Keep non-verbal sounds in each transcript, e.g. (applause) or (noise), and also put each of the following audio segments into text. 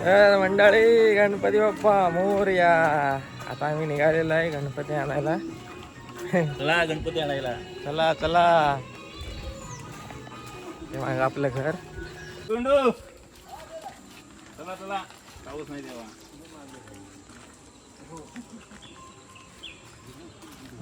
तर मंडळी गणपती बाप्पा मोरया आता आम्ही निघालेलो आहे गणपती आणायला चला गणपती आणायला चला चला हे मागं आपलं घर गुंडू चला चला पाऊस नाही तेव्हा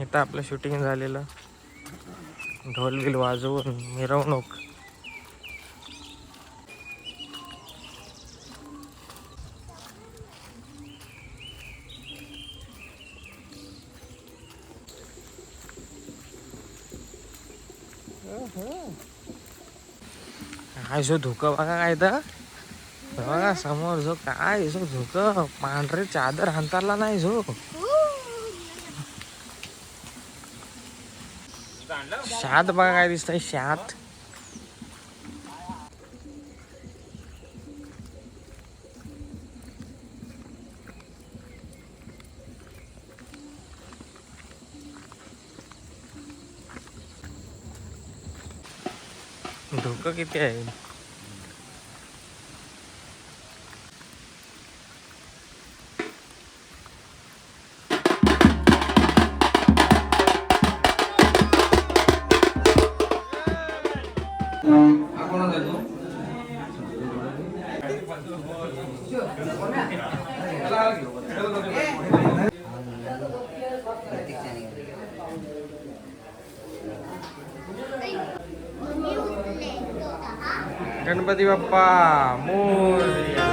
इथं आपलं शूटिंग झालेलं. ढोल बिल वाजवून मिरवणूक. हा जो धोका बघा काय तर बघा समोर जो काय जो झोक पांढरे चादर हांतरला नाही झो शात बघा काय दिसतंय शात. धोकं किती आहे? गणपती बाप्पा मोरया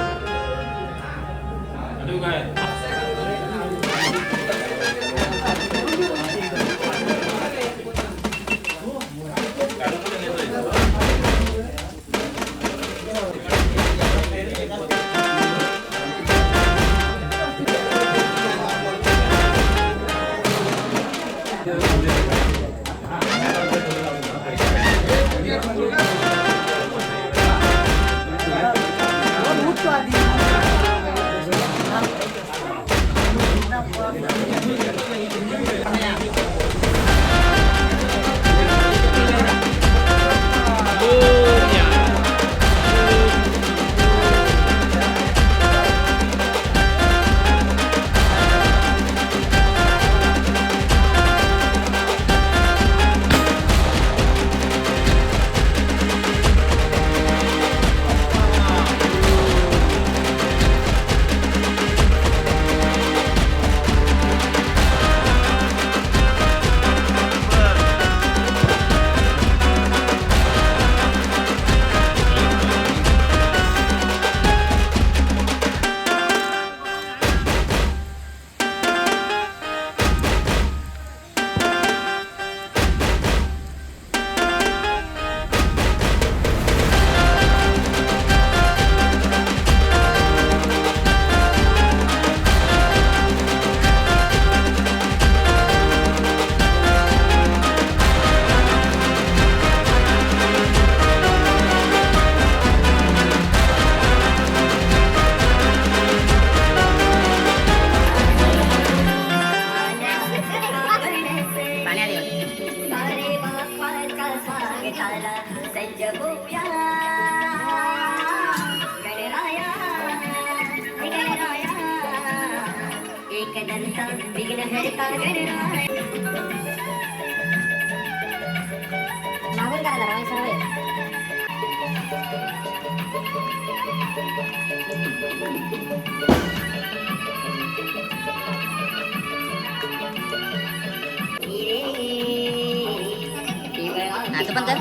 नाच पण कर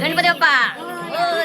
गणपती बाप्पा हो,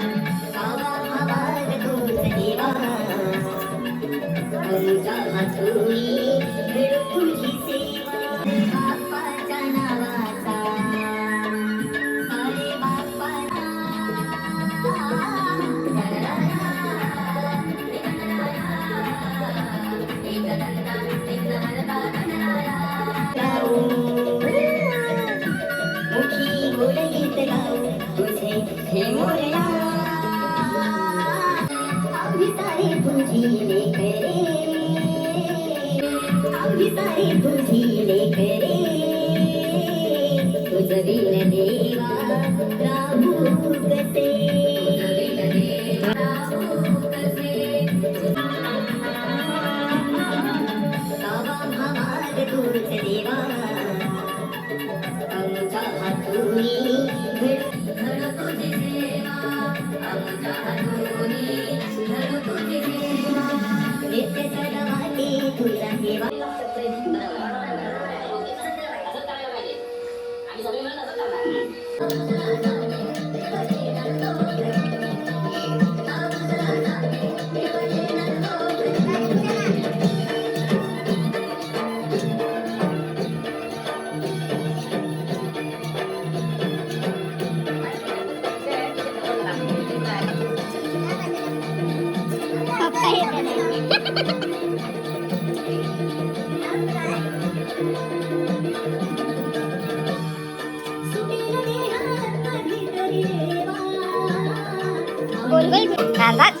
Matuli. देवा हम चाहतुनी धन तुझे सेवा हम चाहतुनी धन तुझे सेवा नित्य सदा तुला सेवा and that's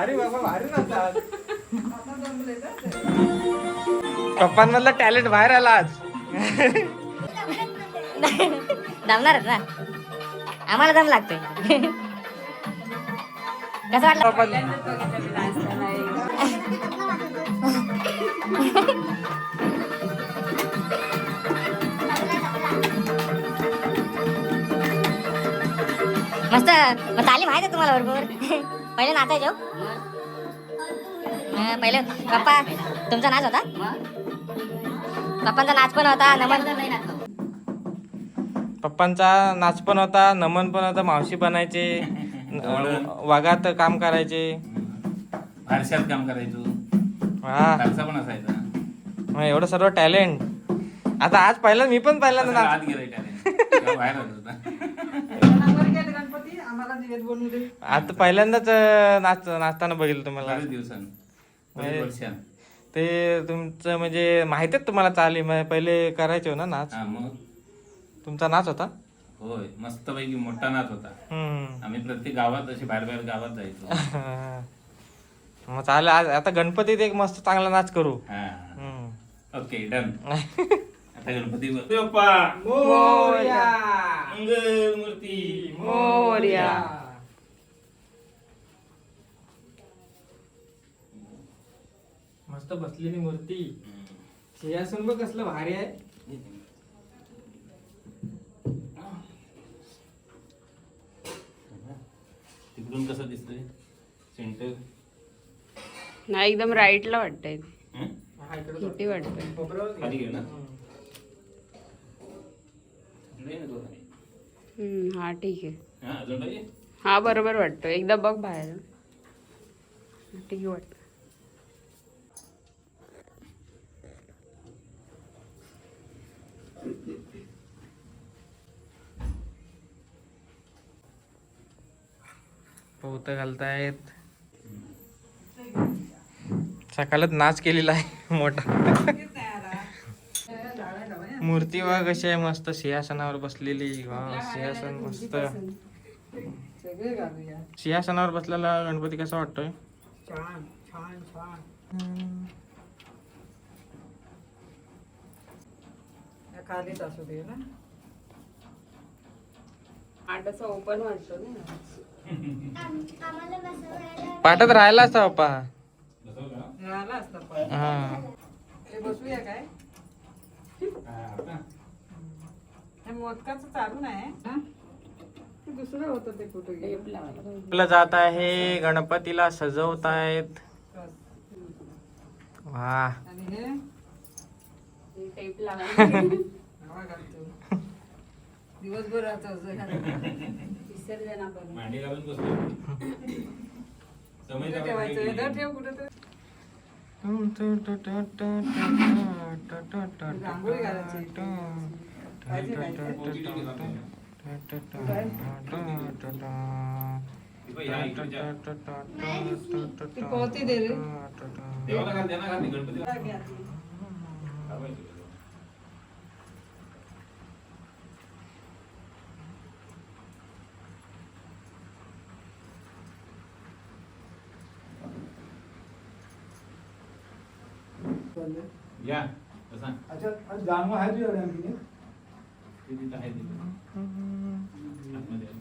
भारी बाबा भारी नाचतात पप्पांमधलं टॅलेंट बाहेर आला आज. दमणारच ना? आम्हाला दम लागतोय. कसं वाटलं? मस्त मग तालीम आहे का तुम्हाला भरपूर पहिले नाचायचे हो? हा, पहिले पप्पा तुमचा नाच होता? पप्पांचा नाच पण होता नमन. पप्पांचा नाच पण होता नमन पण होता मावशी बनायचे न- वाघात काम करायचे. फारशात काम करायचो. हा. फारसा पण असायचा. मग एवढं सर्व टॅलेंट. आता आज पहिलं मी पण पहिल्यांदा सगळं नाच. आत बाहेर आलो होता. आता पहिल्यांदाच अं, नाच नाचताना बघितलं तुम्हाला. दिवसांनी. म्हणजे-. ते तुमचं म्हणजे माहिती आहे तुम्हाला चाली म्हणजे पहिले करायचे हो ना नाच? हा मग? तुमचा नाच होता? होय मस्तपैकी मोठा नाच होता. हम्म. आम्ही प्रत्येक गावात असे बाहेर बाहेर गावात जायचो. (laughs) मग चालेल आज आता गणपतीत एक मस्त चांगला नाच करू. हा. हम्म. Okay done. (laughs) आता गणपती बाप्पा मंगल मूर्ती मस्त बसलेली मूर्ती. सिंहासन बघ कसलं भारी आहे. तिकडून कसं दिसतंय? सेंटर नाही एकदम राईटला वाटतंय. हा, इकडे किती वाटतंय. खोबऱ्यावर घे. खाली घे ना. हम्म. नाही ना तो खाली. हम्म, हा ठीक आहे. हा अजून पाहिजे हा बरोबर वाटतो एकदा बघ बाहेर. ठीक आहे वाटतं पोहत घालतायत. सकाळच नाच केलेला आहे मोठा. मूर्ती वा कशी आहे मस्त सिंहासनावर बसलेली. वा सिंहासन मस्त. सिंहासनावर बसलेला गणपती कसा वाटतोय? आटाचा ओपन वाटतो ना पाठात राहिला असता बाप्पा. बसव का? हा. हा, आता. टेप लावायला. आपलं जात आहे गणपतीला सजवतायत. वा. टेप लावायला. (laughs) विसर्जनापर्यंत. मांडी घालून बसलो समय जावा देवाला घाल द्या ना घाल गणपतीला लावायचं. या तसा ते तिथं आहे तिथं. आतमध्ये आहे.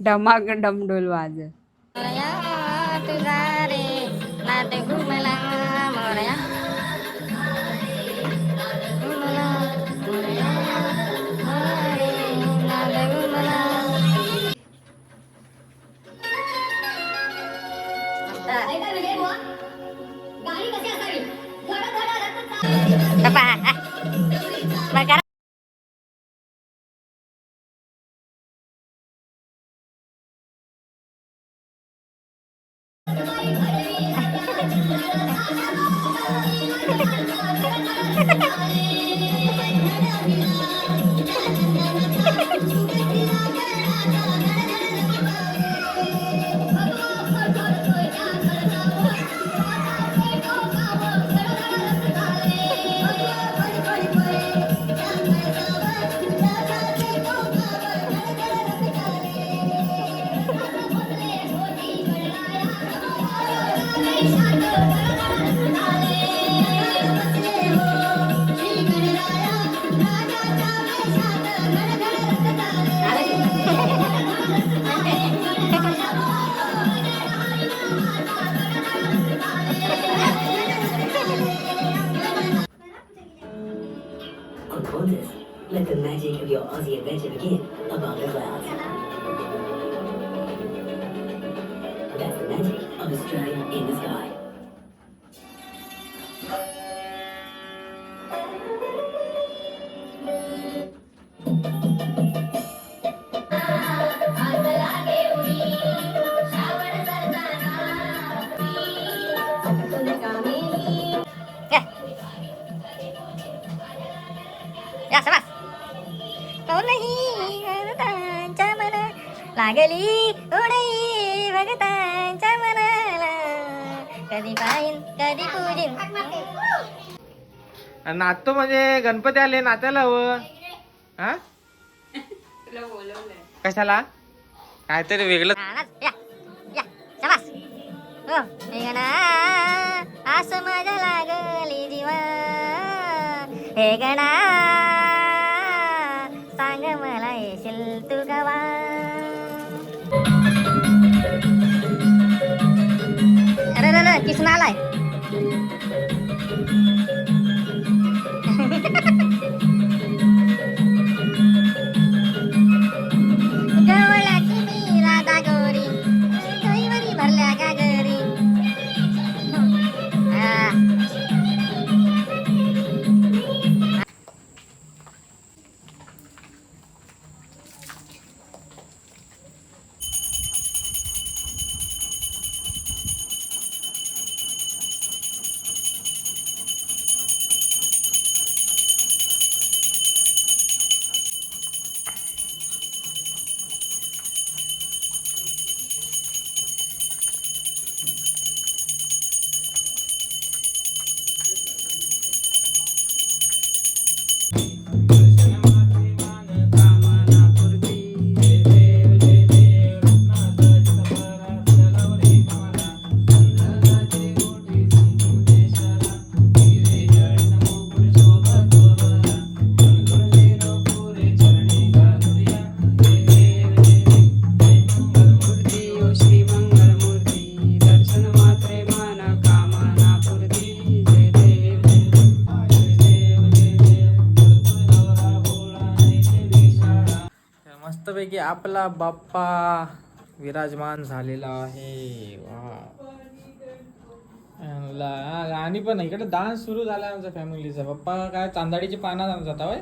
डमाक डमडोल वाज तुझा रे नाट लागली उडई भगतांच्या मनाला कधी पाहिन कधी पूजिन नाचतो म्हणजे गणपती आले नाचायला हवं हा? कशाला? काहीतरी वेगळं. हा, हो हे आस माझ्या लागली जीवा हे गणा अरे अरे अरे किसन आलाय मूर्ती आपला बाप्पा विराजमान झालेला आहे. वा. गाणी पण. इकडे डान्स सुरू झाला आमच्या फॅमिलीचा पप्पा काय चांदाडीची पाना जाता होय?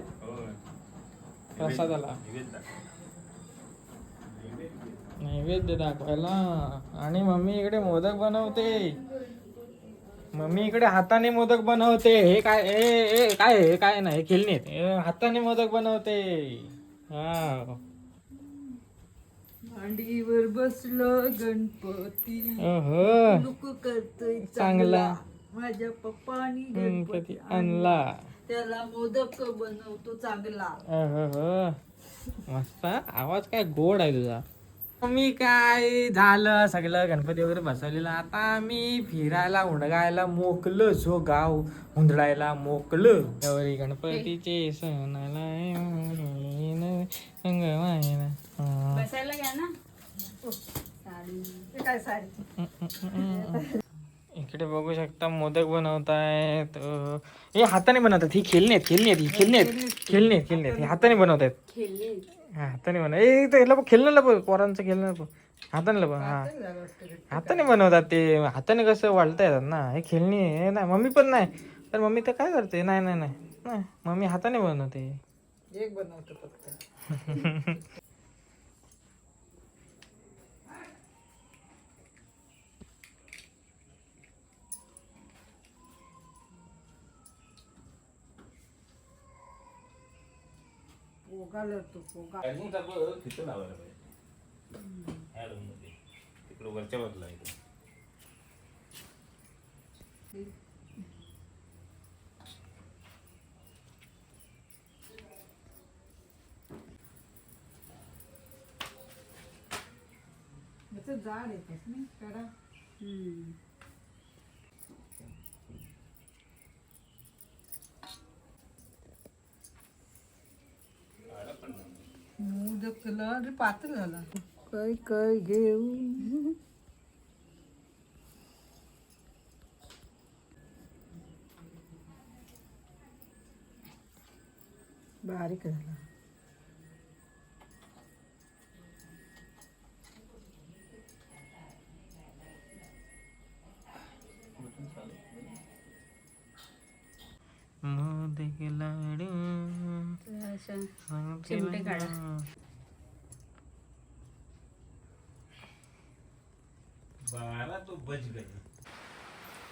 प्रसादाला. नैवेद्य. दाखवायला. आणि मम्मी इकडे मोदक बनवते. मम्मी इकडे हाताने मोदक बनवते. हे काय ए ए काय हे काय नाही खेळणी हाताने मोदक बनवते. हा. मांडीवर बसलो गणपती. लुक करतोय चांगला. माझ्या पप्पानी गणपती आणला. त्याला मोदक बनवतो चांगला. मस्त आवाज काय गोड आहे तुझा. मी काय झालं? सगळं गणपती वगैरे बसवलेलं. आता आम्ही फिरायला उंडगायला मोकलं जो गाव. हुंदडायला मोकलं. गौरी गणपतीचे सणाला. बसायला घ्या ना. काय साडी? इकडे बघू शकता मोदक बनवतायत. हे हाताने बनवतात. ही खेळणी आहेत खेळणी आहेत ही खेळणी आहेत. खेळणी आहेत. खेळणी आहेत हे हाताने हा हाताने बनव ए बघ खेळणं लपव पोरांचं खेळणं हाताने लपव हा. हाताने बनवतात ते. हाताने कसं वाळता येतात ना. हे खेळणी आहे. ना मम्मी पण नाही. तर मम्मी तर काय करते? नाही नाही नाही. नाही मम्मी हाताने बनवते. एक बनवतो फक्त. (laughs) पोगा लढतो पोगा तिथं लावायला पाहिजे ह्या room मध्ये तिकडं वरच्या बाजूला आहे जाड येतेस ना कडा हम्म. केलं आणि पातळ झाला. काय काय घेऊ? बारीक झाला. मोदक लाडू चिमटे काढा. बाळा तो बच गई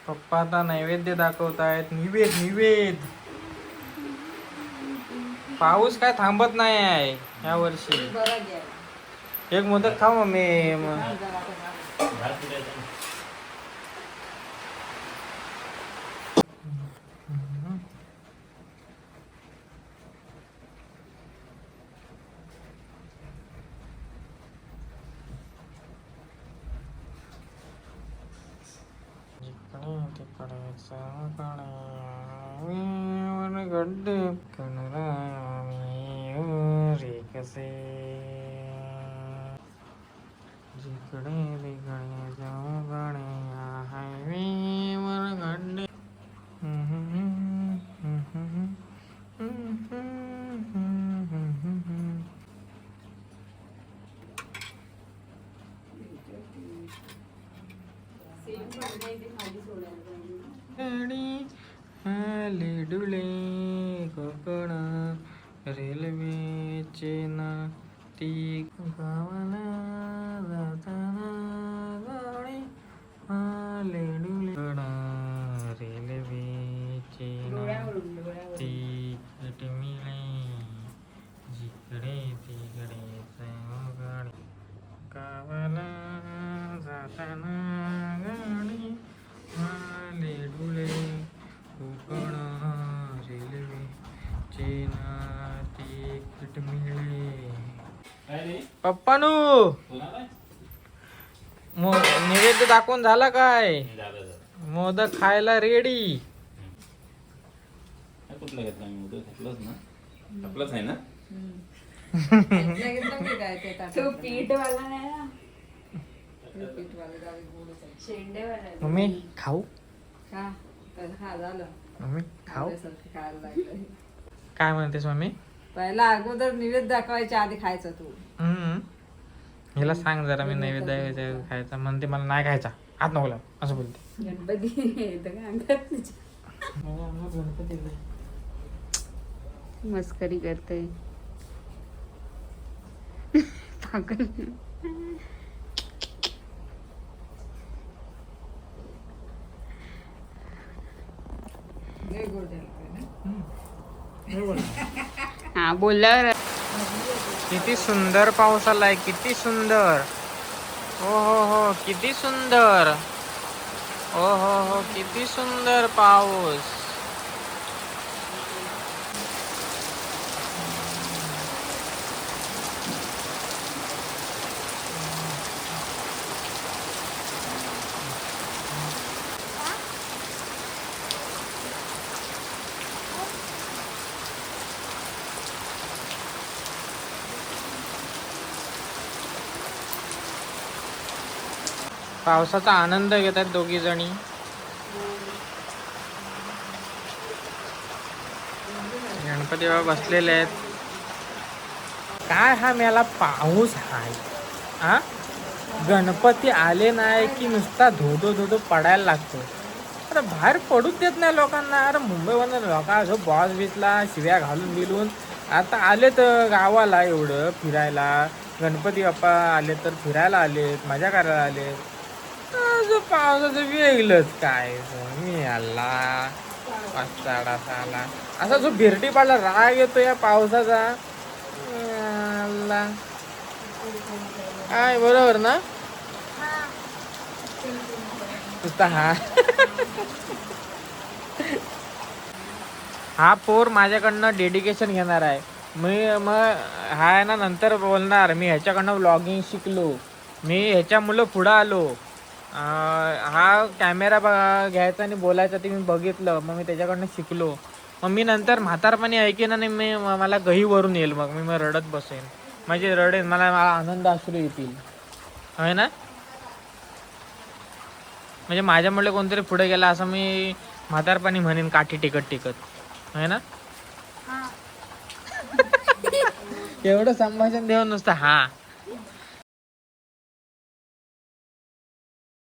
पप्पा आता नैवेद्य दाखवतायत. निवेद निवेद. पाऊस काय थांबत नाही आहे या वर्षी. एक मोदक खाऊ मम्मी मग भात फिरायचा जिकडे तिकडे सगळे वर गड्डे रे कसे जिकडे तिकडे सगळे हायवेवर गड्डे गाडी आले डुले कोकण रेल्वेचे ना ती गावाला जाताना गाडी आले डुले कोकण रेल्वेचे ना तिकीट मिळे जिकडे तिकडे गाडी गावाला डुले कोकण रेल्वे चेना तिकीट पप्पानू! मो नैवेद्य दाखवून झाला काय? मोदक खायला रेडी हा, कुठला घेतला मी उद्या घेतलाच ना? आपलाच आहे ना? पीठ वाला नाही ना पीठवाले गावी गोडच आहे. शेंडेवाला आहे. मम्मी खाऊ? का तर झालं. मम्मी खाऊ? काय म्हणतेस मम्मी? पहिला अगोदर निवेद दाखवायच्या आधी खायचं तू. हम्म. हिला सांग जरा मी नैवेद्य खायचा. म्हणते मला नाही खायचा. हात नको लावू. असं बोलते. गणपती? (laughs) मस्करी करते. पागल (laughs) लय गोड झालं पाहिजे ना. हा बोलल्यावर किती सुंदर पाऊस आलाय किती सुंदर. हो हो हो किती सुंदर. हो हो हो किती सुंदर पाऊस. पावसाचा आनंद घेत आहेत दोघी जणी. गणपती बाबा बसलेले आहेत. काय हा मेला पाऊस हाय? हा गणपती आले नाही की नुसता धोधो धोधो पडायला लागतो. अरे बाहेर पडूच देत नाही लोकांना. अरे मुंबईमधून लोक जो बॉस बिसला शिव्या घालून बिलून. आता आले तर गावाला एवढं फिरायला. गणपती बाप्पा आले तर फिरायला आलेत मजा करायला आलेत. असं पावसाचं वेगळंच काय मी आला. पाचसाडा आला असा जो बिरटी पाडला राग येतो या पावसाचा. आला. काय बरोबर ना? नुसता हा. (laughs) हा पोर माझ्याकडनं डेडिकेशन घेणार आहे. मी मग हा आहे ना नंतर बोलणार. मी ह्याच्याकडनं व्लॉगिंग शिकलो. मी ह्याच्यामुळं पुढं आलो. हा कॅमेरा बघा घ्यायचा आणि बोलायचा ते मी बघितलं मग मी त्याच्याकडनं शिकलो. मग मी नंतर म्हातारपणी ऐकेन आणि मी मला गही वरून येईल मग मी मग रडत बसेन. म्हणजे रडेन मला मला आनंद अश्रू येतील. होय ना? म्हणजे माझ्यामुळे कोणतरी पुढे गेला असं मी म्हातारपणी म्हणेन काठी टिकत टिकत. होय ना? एवढं संभाषण देऊन नुसतं हा.